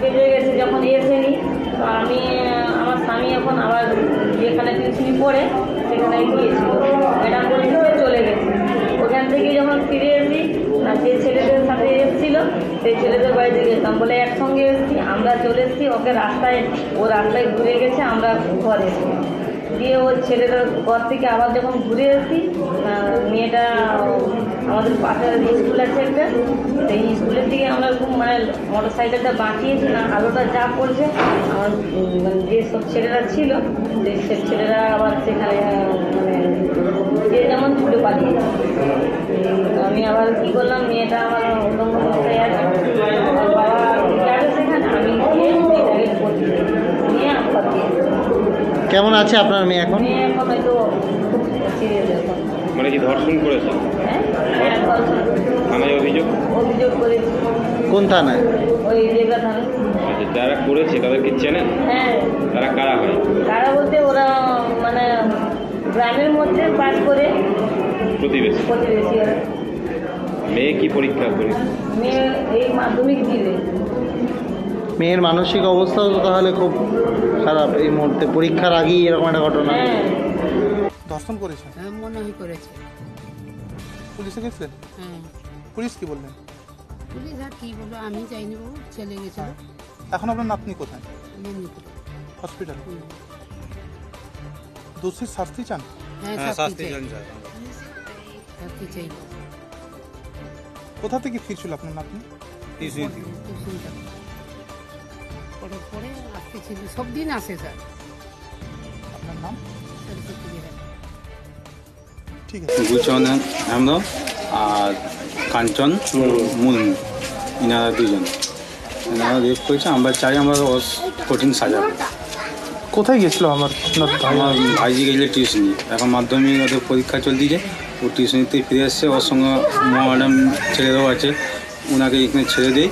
বেজে গেছে যখন এসেনি তো আমি, আমার স্বামী এখন আবার যেখানে টিউশনি পড়ে, সেখানে গিয়েছিল। ম্যাডাম বলেছিল চলে গেছে। ওখান থেকে যখন ফিরে এসেছি, না, যে ছেলেদের সাথে এসেছিল, সেই ছেলেদের বাড়িতে গেছিলাম বলে একসঙ্গে এসেছি, আমরা চলে এসেছি, ওকে রাস্তায়, ও রাস্তায় ঘুরে গেছে, আমরা ঘরে। এসেছি দিয়ে ওই ছেলেটার ঘর থেকে আবার যখন ঘুরে এসেছি মেয়েটা আমাদের পাশের স্কুল আছে একটা, সেই স্কুলের দিকে আমরা খুব মানে মোটর সাইকেলটা বাঁকিয়েছি না আলোটা যা পড়ছে আমার উম, মানে যে সব ছেলেরা ছিল সেই সব ছেলেরা আবার সেখানে মানে যে যেমন ছুটে পালিয়েছে আমি আবার কী করলাম মেয়েটা আমার উদঙ্গ অবস্থায় আছে। আমার বাবা যাবে সেখানে আমি গিয়ে মেয়েটাকে নিয়ে কেমন আছে আপনার মেয়ে এখন? মেয়ে এখন হয়তো খুব মানে কি ধর্ষণ করেছে? ধর্ষণ থানায় অভিযোগ? অভিযোগ করেছি কোন থানায়? ওই দেবরা থানা আচ্ছা যারা করেছে তাদেরকে চেনেন হ্যাঁ। তারা কারা হয়? তারা বলতে ওরা মানে গ্রামের মধ্যে পাস করে। প্রতিবেশী? প্রতিবেশী মেয়ে কি পরীক্ষা করে মেয়ে এই মাধ্যমিক দিবে। মেয়ের মানসিক অবস্থাও তো তাহলে খুব খারাপ। এই মুহূর্তে পরীক্ষার আগেই এরকম একটা ঘটনা। হ্যাঁ। ধর্ষণ করেছেন? হ্যাঁ মনে হয় করেছে। পুলিশে গেছিলেন হ্যাঁ। পুলিশ কি বললেন? পুলিশ আর কি বলব আমি যাইনি বাবু ছেলে গেছিল। এখন আপনার নাতনি কোথায়? মেদিনীপুরে হসপিটাল। দোষীর শাস্তি চান? হ্যাঁ শাস্তি চাই। শাস্তি চাই। কোথা থেকে ফিরছিল আপনার নাতনি? পরে পরে আসতেছিল। সব দিন আসে স্যার। আপনার নাম? সরস্বতী গুলচন হেমব্রম আর কাঞ্চন মুর্মু ইনারা দুজন এনারা রেপ করেছে আমরা চাই আমরা কঠিন সাজা কোথায় গেছিল আমার? আমার ভাইজি গেছিল টিউশনি এখন মাধ্যমিক ওদের পরীক্ষা চলতেছে ও টিউশনিতে ফিরে এসছে ওর সঙ্গে ম্যাডাম ছেলেরাও আছে ওনাকে এখানে ছেড়ে দেয়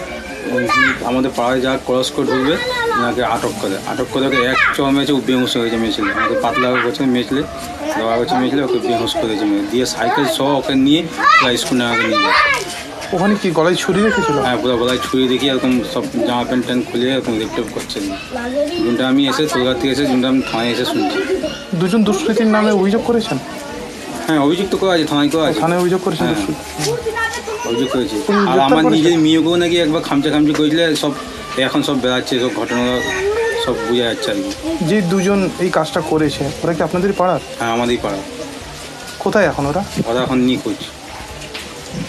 আমাদের পাড়ায় যা ক্রস করে ঢুকবে ওনাকে আটক করে আটক করে ওকে এক চ মেয়েছে বেহুশ হয়েছে মেয়েছিলে। আমাকে পাতলা করছে মেয়েছিলে দেওয়া হয়েছে মেয়েছিলে ওকে বেহুশ করেছে মেয়ে দিয়ে সাইকেল সহ ওকে নিয়ে প্রায় স্কুল আমাকে নিয়ে যায় ওখানে কি গলায় ছুরি রেখেছিল? হ্যাঁ পুরো গলায় ছুরি দেখি এরকম সব জামা প্যান্ট ট্যান্ট খুলে এরকম রেপ করছে। জুনটা আমি এসে কলকাতা থেকে এসে জুনটা আমি থানায় এসে শুনছি। দুজন দুষ্কৃতীর নামে অভিযোগ করেছেন? হ্যাঁ অভিযোগ তো করা আছে থানায় করা আছে থানায় অভিযোগ করেছেন হ্যাঁ। অভিযোগ করেছি। আর আমার নিজের মেয়েকেও নাকি একবার খামচা খামচি করেছিল সব এখন সব বেড়াচ্ছে সব ঘটনা সব বোঝা যাচ্ছে আর যে দুজন এই কাজটা করেছে ওরা কি আপনাদের পাড়ার? হ্যাঁ আমাদেরই পাড়া কোথায় এখন ওরা? ওরা এখন নিখোঁজ।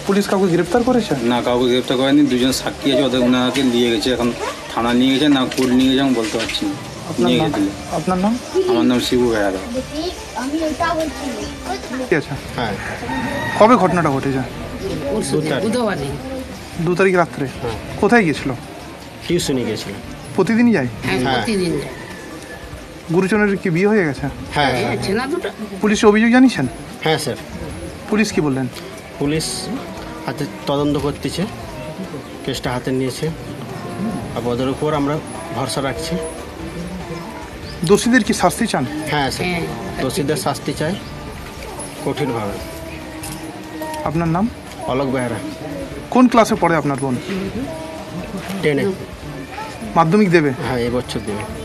পুলিশ কাউকে গ্রেপ্তার করেছে? না কাউকে গ্রেপ্তার করেনি দুজন সাক্ষী আছে ওদের ওনাকে নিয়ে গেছে এখন থানা নিয়ে গেছে না কোর্ট নিয়ে গেছে আমি বলতে পারছি না। নিয়ে নাম? গেছিল। আপনার নাম? আমার নাম শিবু বেড়াদা ঠিক আছে। হ্যাঁ। কবে ঘটনাটা ঘটেছে? দু তারিখ রাত্রে। কোথায় গেছিল টিউশনে গেছিলাম প্রতিদিনই যায়? হ্যাঁ প্রতিদিন গুরুজনের কি বিয়ে হয়ে গেছে? হ্যাঁ হ্যাঁ। ছেনা অভিযোগ জানিয়েছেন? হ্যাঁ স্যার। পুলিশ কি বললেন? পুলিশ হাতে তদন্ত করতেছে। কেসটা হাতে নিয়েছে। আর ওদের উপর আমরা ভরসা রাখছি। দোষীদের কি শাস্তি চান? হ্যাঁ স্যার। হ্যাঁ দোষীদের শাস্তি চাই। কঠিনভাবে। আপনার নাম? অলক বেহরা। কোন ক্লাসে পড়ে আপনার বোন? টেনে। মাধ্যমিক। দেবে? হ্যাঁ এবছর দেবে।